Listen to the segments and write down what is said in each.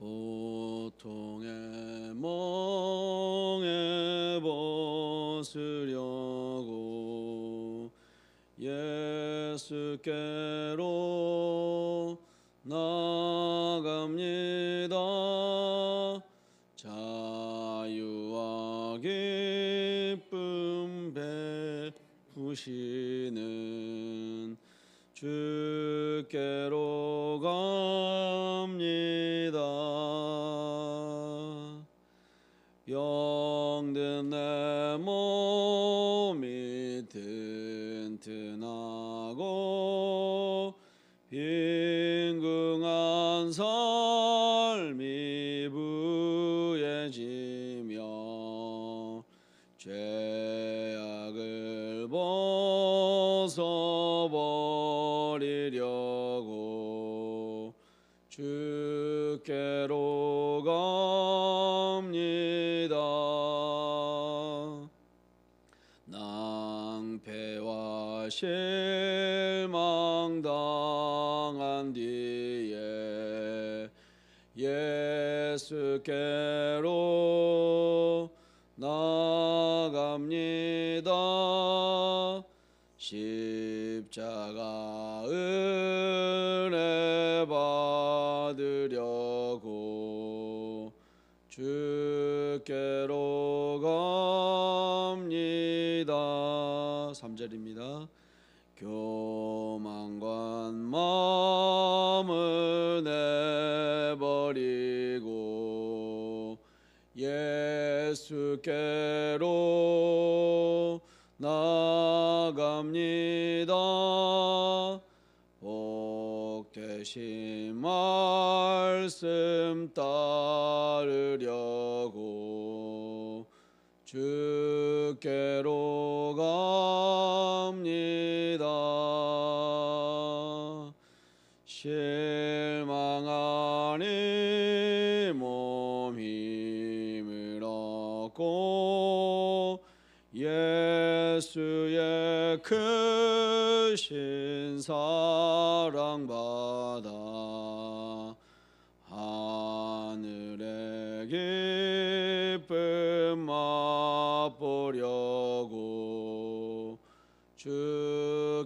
고통의 멍에 벗으려고 예수께로 To know. 실망 당한 뒤에 예수께로 나갑니다. 십자가 은혜 받으려고 주께로 교만관 마음을 내버리고 예수께로 나갑니다. 복되신 말씀 따르려고 주께로 갑니다. 실망하니 몸 힘을 얻고 예수의 크신 사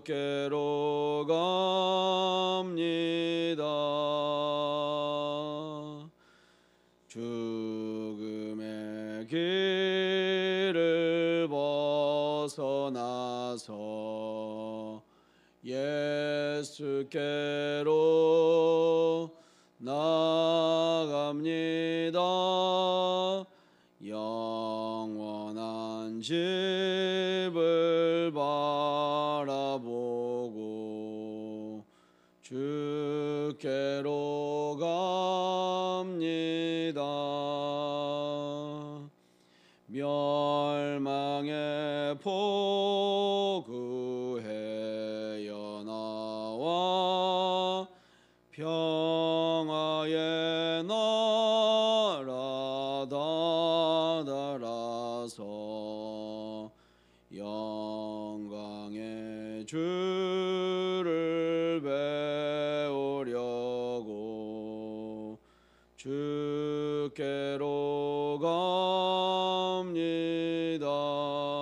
주께로 갑니다. 죽음의 길을 벗어나서 예수께로 주께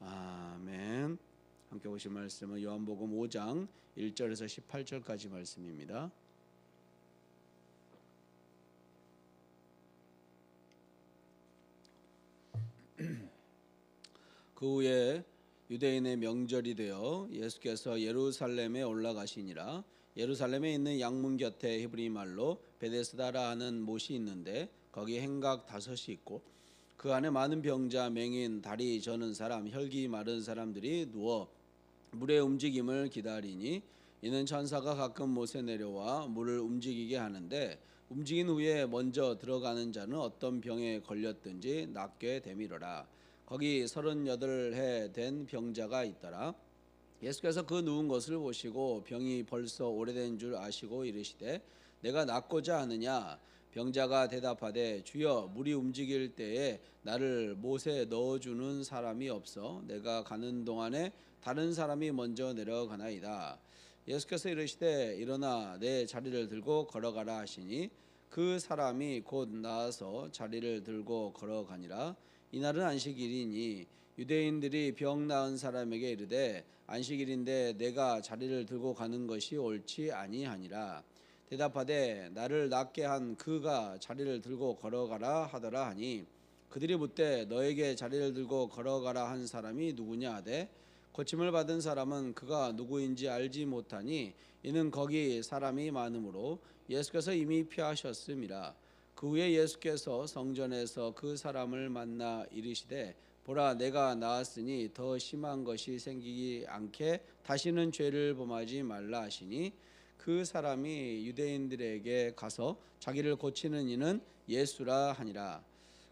아멘. 함께 보실 말씀은 요한복음 5장 1절에서 18절까지 말씀입니다. 그 후에 유대인의 명절이 되어 예수께서 예루살렘에 올라가시니라 예루살렘에 있는 양문 곁에 히브리 말로 베데스다라 하는 못이 있는데 거기 행각 다섯이 있고 그 안에 많은 병자, 맹인, 다리 저는 사람, 혈기 마른 사람들이 누워 물의 움직임을 기다리니 이는 천사가 가끔 못에 내려와 물을 움직이게 하는데 움직인 후에 먼저 들어가는 자는 어떤 병에 걸렸든지 낫게 되밀어라. 거기 서른여덟 해 된 병자가 있더라. 예수께서 그 누운 것을 보시고 병이 벌써 오래된 줄 아시고 이르시되 내가 낫고자 하느냐 병자가 대답하되 주여 물이 움직일 때에 나를 못에 넣어주는 사람이 없어 내가 가는 동안에 다른 사람이 먼저 내려가나이다. 예수께서 이르시되 일어나 내 자리를 들고 걸어가라 하시니 그 사람이 곧 나와서 자리를 들고 걸어가니라. 이날은 안식일이니 유대인들이 병 나은 사람에게 이르되 안식일인데 내가 자리를 들고 가는 것이 옳지 아니하니라 대답하되 나를 낫게 한 그가 자리를 들고 걸어가라 하더라 하니 그들이 묻되 너에게 자리를 들고 걸어가라 한 사람이 누구냐 하되 고침을 받은 사람은 그가 누구인지 알지 못하니 이는 거기 사람이 많으므로 예수께서 이미 피하셨음이라. 그 후에 예수께서 성전에서 그 사람을 만나 이르시되 보라 내가 나았으니 더 심한 것이 생기지 않게 다시는 죄를 범하지 말라 하시니 그 사람이 유대인들에게 가서 자기를 고치는 이는 예수라 하니라.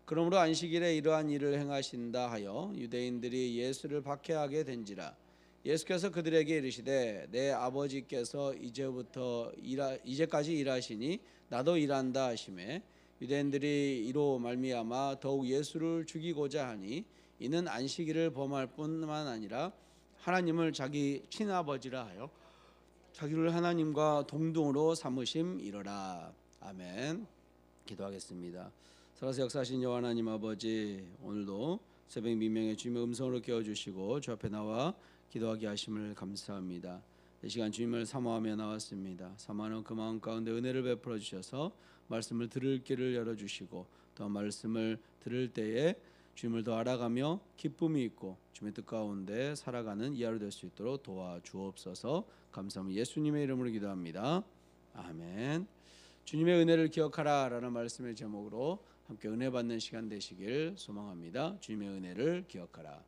그러므로 안식일에 이러한 일을 행하신다 하여 유대인들이 예수를 박해하게 된지라. 예수께서 그들에게 이르시되 내 아버지께서 이제부터 일하, 이제까지 일하시니 나도 일한다 하시매 유대인들이 이로 말미암아 더욱 예수를 죽이고자 하니 이는 안식일을 범할 뿐만 아니라 하나님을 자기 친아버지라 하여 자기를 하나님과 동등으로 삼으심이로라. 아멘. 기도하겠습니다. 살아서 역사하신 여호와 하나님 아버지 오늘도 새벽 미명의 주님의 음성으로 깨워주시고 주 앞에 나와 기도하게 하심을 감사합니다. 이 시간 주님을 사모하며 나왔습니다. 사모하는 그 마음 가운데 은혜를 베풀어 주셔서 말씀을 들을 길을 열어 주시고 더 말씀을 들을 때에 주님을 더 알아가며 기쁨이 있고 주님의 뜻 가운데 살아가는 이하로 될 수 있도록 도와주옵소서. 감사합니다 예수님의 이름으로 기도합니다. 아멘. 주님의 은혜를 기억하라라는 말씀의 제목으로 함께 은혜 받는 시간 되시길 소망합니다. 주님의 은혜를 기억하라.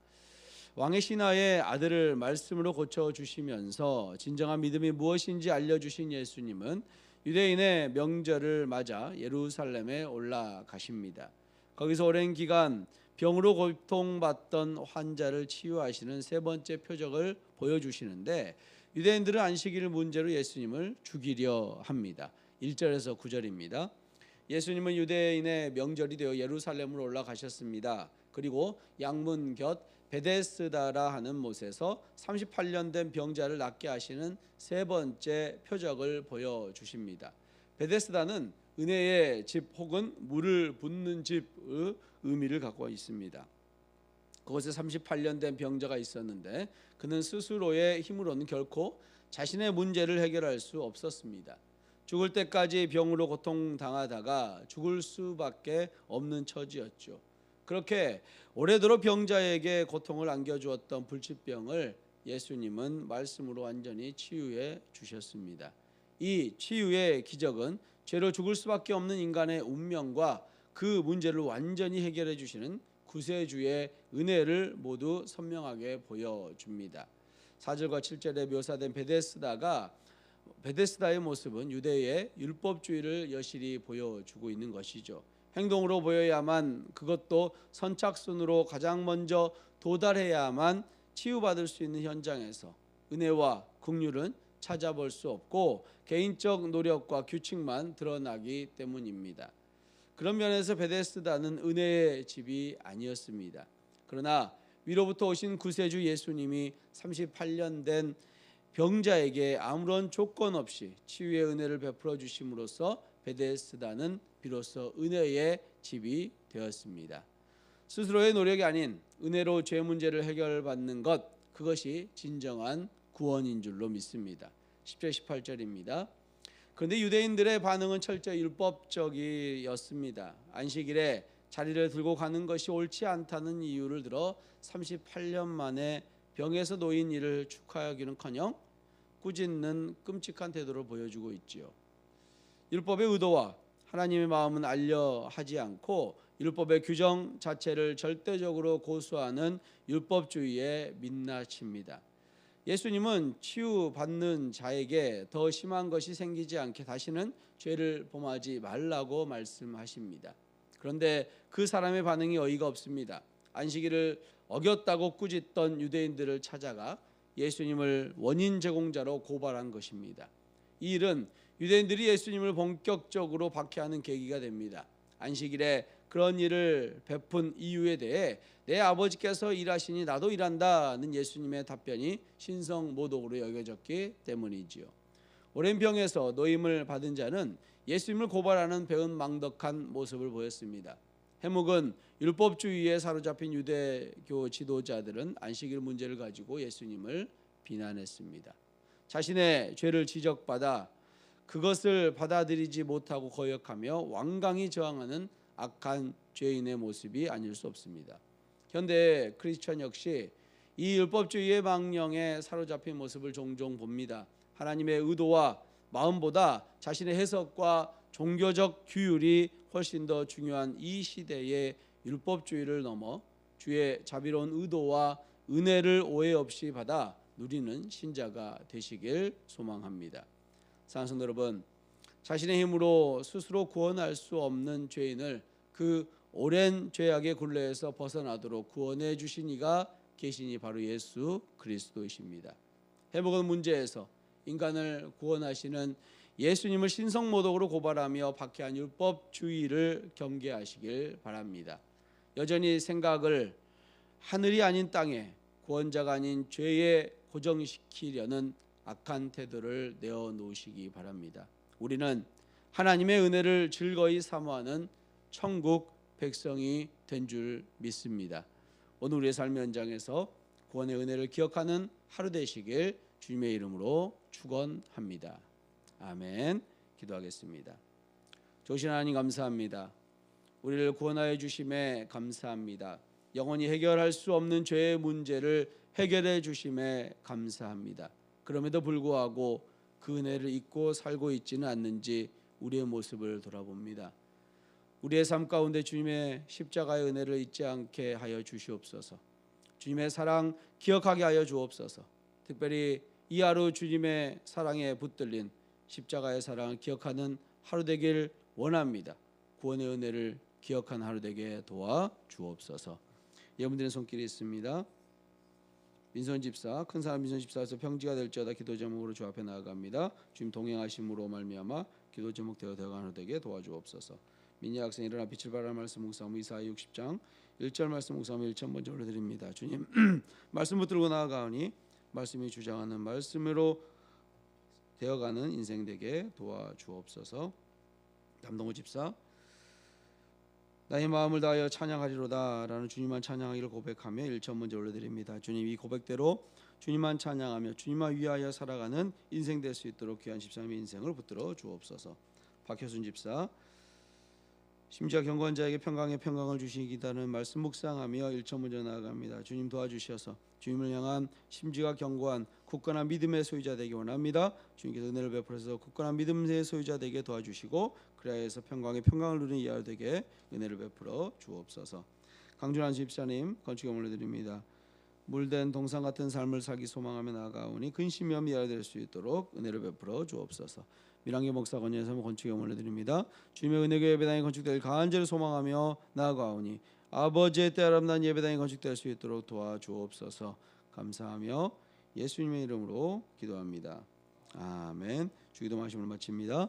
왕의 신하의 아들을 말씀으로 고쳐 주시면서 진정한 믿음이 무엇인지 알려 주신 예수님은 유대인의 명절을 맞아 예루살렘에 올라가십니다. 거기서 오랜 기간 병으로 고통받던 환자를 치유하시는 세 번째 표적을 보여주시는데 유대인들은 안식일 문제로 예수님을 죽이려 합니다. 1절에서 9절입니다. 예수님은 유대인의 명절이 되어 예루살렘으로 올라가셨습니다. 그리고 양문 곁 베데스다라 하는 못에서 38년 된 병자를 낫게 하시는 세 번째 표적을 보여 주십니다. 베데스다는 은혜의 집 혹은 물을 붓는 집의 의미를 갖고 있습니다. 그곳에 38년 된 병자가 있었는데 그는 스스로의 힘으로는 결코 자신의 문제를 해결할 수 없었습니다. 죽을 때까지 병으로 고통당하다가 죽을 수밖에 없는 처지였죠. 그렇게 오래도록 병자에게 고통을 안겨주었던 불치병을 예수님은 말씀으로 완전히 치유해 주셨습니다. 이 치유의 기적은 죄로 죽을 수밖에 없는 인간의 운명과 그 문제를 완전히 해결해 주시는 구세주의 은혜를 모두 선명하게 보여줍니다. 4절과 7절에 묘사된 베데스다가 베데스다의 모습은 유대의 율법주의를 여실히 보여주고 있는 것이죠. 행동으로 보여야만 그것도 선착순으로 가장 먼저 도달해야만 치유받을 수 있는 현장에서 은혜와 긍휼은 찾아볼 수 없고 개인적 노력과 규칙만 드러나기 때문입니다. 그런 면에서 베데스다는 은혜의 집이 아니었습니다. 그러나 위로부터 오신 구세주 예수님이 38년 된 병자에게 아무런 조건 없이 치유의 은혜를 베풀어 주심으로써 베데스다는 비로소 은혜의 집이 되었습니다. 스스로의 노력이 아닌 은혜로 죄 문제를 해결받는 것 그것이 진정한 구원인 줄로 믿습니다. 10절 18절입니다. 그런데 유대인들의 반응은 철저히 율법적이었습니다. 안식일에 자리를 들고 가는 것이 옳지 않다는 이유를 들어 38년 만에 병에서 놓인 이를 축하하기는커녕 꾸짖는 끔찍한 태도를 보여주고 있지요. 율법의 의도와 하나님의 마음은 알려 하지 않고 율법의 규정 자체를 절대적으로 고수하는 율법주의의 민낯입니다. 예수님은 치유받는 자에게 더 심한 것이 생기지 않게 다시는 죄를 범하지 말라고 말씀하십니다. 그런데 그 사람의 반응이 어이가 없습니다. 안식일을 어겼다고 꾸짖던 유대인들을 찾아가 예수님을 원인 제공자로 고발한 것입니다. 이 일은 유대인들이 예수님을 본격적으로 박해하는 계기가 됩니다. 안식일에 그런 일을 베푼 이유에 대해 내 아버지께서 일하시니 나도 일한다는 예수님의 답변이 신성 모독으로 여겨졌기 때문이지요. 오랜 병에서 노임을 받은 자는 예수님을 고발하는 배은망덕한 모습을 보였습니다. 해묵은 율법주의에 사로잡힌 유대교 지도자들은 안식일 문제를 가지고 예수님을 비난했습니다. 자신의 죄를 지적받아 그것을 받아들이지 못하고 거역하며 완강히 저항하는 악한 죄인의 모습이 아닐 수 없습니다. 현대 크리스천 역시 이 율법주의의 망령에 사로잡힌 모습을 종종 봅니다. 하나님의 의도와 마음보다 자신의 해석과 종교적 규율이 훨씬 더 중요한 이 시대의 율법주의를 넘어 주의 자비로운 의도와 은혜를 오해 없이 받아 누리는 신자가 되시길 소망합니다. 사랑하는 여러분, 자신의 힘으로 스스로 구원할 수 없는 죄인을 그 오랜 죄악의 굴레에서 벗어나도록 구원해 주신 이가 계시니 바로 예수 그리스도이십니다. 회복은 문제에서 인간을 구원하시는 예수님을 신성모독으로 고발하며 박해한 율법주의를 경계하시길 바랍니다. 여전히 생각을 하늘이 아닌 땅에 구원자가 아닌 죄에 고정시키려는 악한 태도를 내어 놓으시기 바랍니다. 우리는 하나님의 은혜를 즐거이 사모하는 천국 백성이 된 줄 믿습니다. 오늘 우리의 삶의 현장에서 구원의 은혜를 기억하는 하루 되시길 주님의 이름으로 축원합니다. 아멘. 기도하겠습니다. 조신 하나님 감사합니다. 우리를 구원하여 주심에 감사합니다. 영원히 해결할 수 없는 죄의 문제를 해결해 주심에 감사합니다. 그럼에도 불구하고 그 은혜를 잊고 살고 있지는 않는지 우리의 모습을 돌아봅니다. 우리의 삶 가운데 주님의 십자가의 은혜를 잊지 않게 하여 주시옵소서. 주님의 사랑 기억하게 하여 주옵소서. 특별히 이 하루 주님의 사랑에 붙들린 십자가의 사랑을 기억하는 하루 되길 원합니다. 구원의 은혜를 기억한 하루 되게 도와 주옵소서. 여러분들의 손길이 있습니다. 민선 집사 큰 사람 민선 집사에서 평지가 될지어다 기도 제목으로 주 앞에 나아갑니다. 주님 동행하심으로 말미암아 기도 제목 되어 되어가는 되게 도와주옵소서. 민희 학생 일어나 빛을 발할 말씀 묵상 이사 60장 1절 말씀 묵상 1천 먼저 올려드립니다. 주님 말씀 붙들고 나아가오니 말씀이 주장하는 말씀으로 되어가는 인생 되게 도와주옵소서. 담동호 집사 나의 마음을 다하여 찬양하리로다라는 주님만 찬양하기를 고백하며 1천 먼저 올려드립니다. 주님 이 고백대로 주님만 찬양하며 주님만 위하여 살아가는 인생 될 수 있도록 귀한 집사님의 인생을 붙들어 주옵소서. 박효순 집사 심지어 경건자에게 평강의 평강을 주시기다는 말씀 묵상하며 1천 먼저 나아갑니다. 주님 도와주셔서 주님을 향한 심지가 견고한 굳건한 믿음의 소유자 되기 원합니다. 주님께서 은혜를 베풀어서 굳건한 믿음의 소유자 되게 도와주시고 그리하여서 평강의 평강을 누리는 이하 되게 은혜를 베풀어 주옵소서. 강준환 집사님 건축에 올려드립니다. 물된 동상 같은 삶을 살기 소망하며 나아가오니 근심이 미하여 될수 있도록 은혜를 베풀어 주옵소서. 미랑계 목사 건예섬 건축에 올려드립니다. 주님의 은혜교 예배당이 건축될 간절히 소망하며 나아가오니 아버지의 때 아름다운 예배당이 건축될 수 있도록 도와주옵소서. 감사하며 예수님의 이름으로 기도합니다. 아멘. 주기도 말씀을 마칩니다.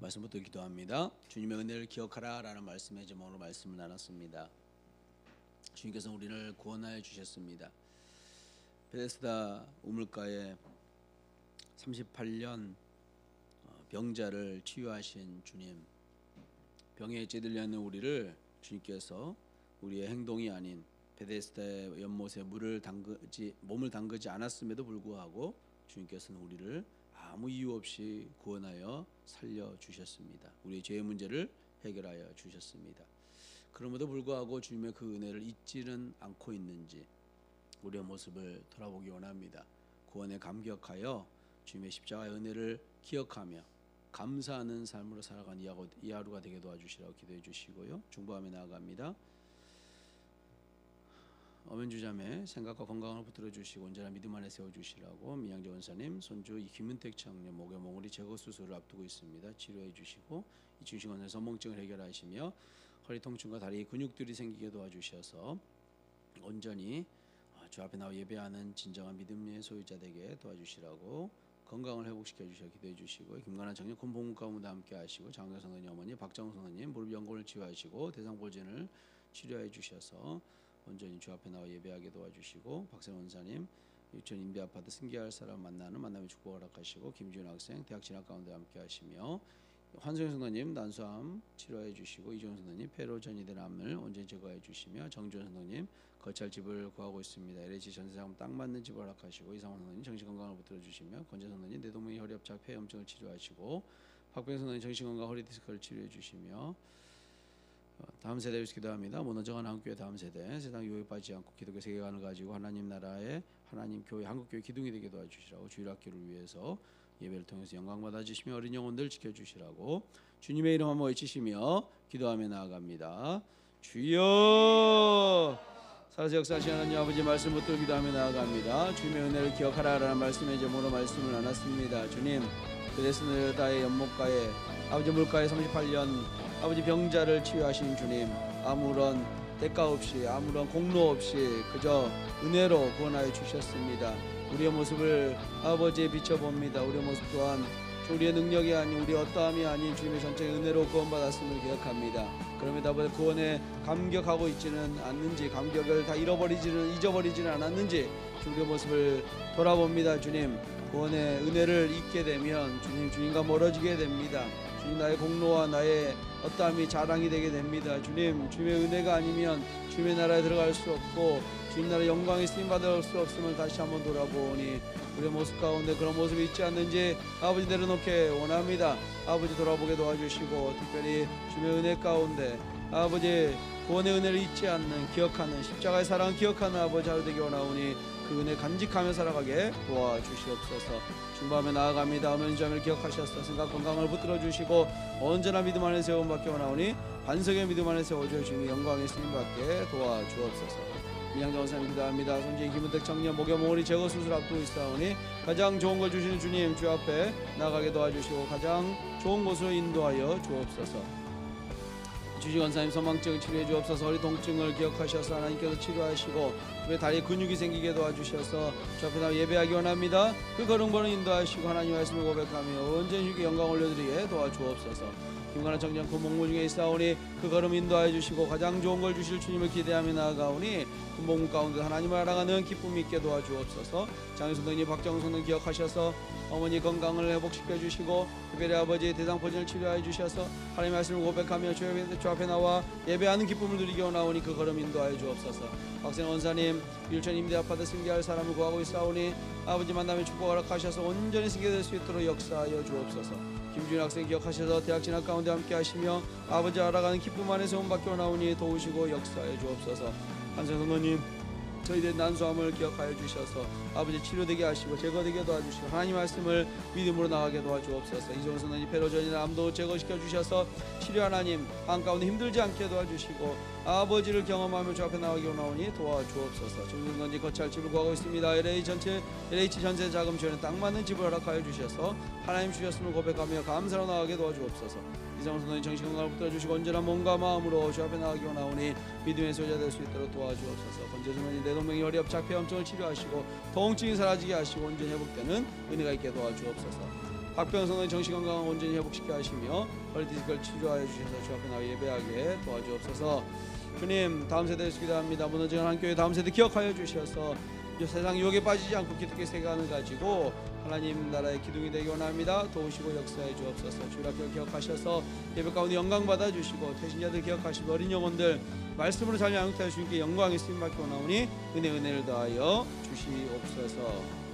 말씀부터 기도합니다. 주님의 은혜를 기억하라라는 이제 오늘 말씀을 나눴습니다. 주님께서 우리를 구원하여 주셨습니다. 베데스다 우물가에 38년 어, 병자를 치유하신 주님, 병에 찌들려 있는 우리를 주님께서 우리의 행동이 아닌 베데스다의 연못에 물을 담그지 몸을 담그지 않았음에도 불구하고 주님께서는 우리를 아무 이유 없이 구원하여 살려 주셨습니다. 우리의 죄의 문제를 해결하여 주셨습니다. 그럼에도 불구하고 주님의 그 은혜를 잊지는 않고 있는지 우리의 모습을 돌아보기 원합니다. 구원에 감격하여 주님의 십자가의 은혜를 기억하며 감사하는 삶으로 살아가는 이 하루- 이 하루가 되게 도와주시라고 기도해 주시고요. 중보하며 나아갑니다. 어면주 자매 생각과 건강을 붙들어 주시고 온전한 믿음 안에 세워 주시라고 민양재 원사님 손주 이 김은택 청년 목의 몽골이 제거 수술을 앞두고 있습니다. 치료해 주시고 이충식 원사 선몽증을 해결하시며 허리 통증과 다리 근육들이 생기게 도와주셔서 온전히 어, 주 앞에 나와 예배하는 진정한 믿음의 소유자 되게 도와주시라고 건강을 회복시켜 주셔 기도해 주시고 김관한 청년 가운데 함께 하시고 장경 선생님 어머니 박정우 선생님 무릎 연골을 치유하시고 대상골진을 치료해 주셔서 온전히 주 앞에 나와 예배하게 도와주시고 박세원 원사님 유치원 임대 아파트 승계할 사람 만나는 만남의 축복을 허락하시고 김지훈 학생 대학 진학 가운데 함께 하시며 환성현 선생님 난소암 치료해 주시고 이종현 선생님 폐로 전이된 암을 온전히 제거해 주시며 정주현 선생님 거찰 집을 구하고 있습니다. LH 전세자금 딱 맞는 집을 허락하시고 이상원 선생님 정신 건강을 붙들어 주시며 권재 선생님 내동맥 혈압착 폐염증을 치료하시고 박병 선생님 정신 건강 허리 디스크를 치료해 주시며 어, 다음 세대 위해서 기도합니다. 무너져간 한국교회 다음 세대 세상 유혹에 빠지지 않고 기독교 세계관을 가지고 하나님 나라의 하나님 교회 한국교회 기둥이 되게 도와주시라고 주일학교를 위해서 예배를 통해서 영광 받아 주시며 어린 영혼들 지켜 주시라고 주님의 이름 한번 외치시며 기도하며 나아갑니다. 주여 살아서 역사하시는 하나님 아버지 말씀 붙들고 기도하며 나아갑니다. 주님의 은혜를 기억하라라는 말씀에 제목으로 말씀을 나눴습니다. 주님 그레스느다의 연못가에 아버지 물가에 38년 아버지 병자를 치유하신 주님 아무런 대가 없이 아무런 공로 없이 그저 은혜로 구원하여 주셨습니다. 우리의 모습을 아버지에 비춰봅니다. 우리의 모습 또한 우리의 능력이 아닌 우리 어떠함이 아닌 주님의 전적인 은혜로 구원받았음을 기억합니다. 그럼에도 아버지 구원에 감격하고 있지는 않는지 감격을 다 잃어버리지는 잊어버리지는 않았는지 우리의 모습을 돌아봅니다. 주님 구원의 은혜를 잊게 되면 주님 주님과 멀어지게 됩니다. 나의 공로와 나의 어떠함이 자랑이 되게 됩니다. 주님 주님의 은혜가 아니면 주님의 나라에 들어갈 수 없고 주님 나라 영광에 쓰임 받을 수 없음을 다시 한번 돌아보니 우리의 모습 가운데 그런 모습이 있지 않는지 아버지 내려놓게 원합니다. 아버지 돌아보게 도와주시고 특별히 주님의 은혜 가운데 아버지 구원의 은혜를 잊지 않는 기억하는 십자가의 사랑을 기억하는 아버지 하루 되기 원하오니 그 은혜 간직하며 살아가게 도와주시옵소서 중밤에 나아갑니다 하면 점을 기억하셨어 생각 건강을 붙들어 주시고 언제나 믿음 안에 세움 받게 원하오니 반석의 믿음 안에 세워줘 주님의 영광의 받게 도와주옵소서 민양정 원사님 기도합니다. 손재 김은택 청년 목욕 몽골이 제거 수술 앞두고 있사오니 가장 좋은 걸 주시는 주님 주 앞에 나가게 도와주시고 가장 좋은 곳으로 인도하여 주옵소서. 주신 원사님 소망증 치료해 주옵소서 허리 통증을 기억하셔서 하나님께서 치료하시고 왜 다리 근육이 생기게 도와주셔서 주 앞에 나 예배하기 원합니다. 그 걸음걸음 인도하시고 하나님 말씀을 고백하며 주께 영광 올려드리게 도와주옵소서. 김관한 청년 그 목무 중에 있사오니 그 걸음 인도하여 주시고 가장 좋은 걸 주실 주님을 기대하며 나아가오니 그 목무 가운데 하나님을 알아가는 기쁨이 있게 도와주옵소서 장희선생님 박정선생 기억하셔서 어머니 건강을 회복시켜 주시고 특별히 아버지 대상포진을 치료하여 주셔서 하나님의 말씀을 고백하며 주 앞에 나와 예배하는 기쁨을 누리게 원하오니 그 걸음 인도하여 주옵소서 박생 원사님 일천 임대 아파트 승계할 사람을 구하고 있사오니 아버지 만남에 축복 허락하셔서 온전히 승계될 수 있도록 역사하여 주옵소서. 김준 학생 기억하셔서 대학 진학 가운데 함께 하시며 아버지 알아가는 기쁨 안에서 온 밖에 원하오니 도우시고 역사해 주옵소서. 한선 선생님 저희들의 난소함을 기억하여 주셔서 아버지 치료되게 하시고 제거되게 도와주시고 하나님 말씀을 믿음으로 나가게 도와주옵소서. 이종선 선생님 페로전이나 암도 제거시켜 주셔서 치료 하나님 한가운데 힘들지 않게 도와주시고 아버지를 경험하며 주 앞에 나가기 원하오니 도와주옵소서. 중등 건지 거찰 집을 구하고 있습니다. LA 전체 LH 전세 자금 지원에 딱 맞는 집을 허락하여 주셔서 하나님 주셨음을 고백하며 감사로 나가게 도와주옵소서 이성훈 선생님 정신 건강을 붙들어 주시고 언제나 몸과 마음으로 주 앞에 나가기 원하오니 믿음의 소자 될 수 있도록 도와주옵소서 번제 선생님 내동맥이 허리 협착 폐 염증을 치료하시고 통증이 사라지게 하시고 온전히 회복되는 은혜가 있게 도와주옵소서 박병성의 정신 건강 온전히 회복시켜 하시며 헐디스크를 치료하여 주셔서 주 앞에 나와 예배하게 도와주옵소서. 주님 다음 세대에 기도 합니다. 무너진 한 교회 다음 세대 기억하여 주셔서 이 세상 유혹에 빠지지 않고 기독교 세관을 가지고 하나님 나라의 기둥이 되기 원합니다. 도우시고 역사해 주옵소서. 주일 학교 기억하셔서 예배 가운데 영광 받아 주시고 태신자들 기억하시고 어린 영혼들 말씀으로 잘 양육하여 주님께 영광이 쓰임 받기 원하오니 은혜 은혜를 더하여 주시옵소서.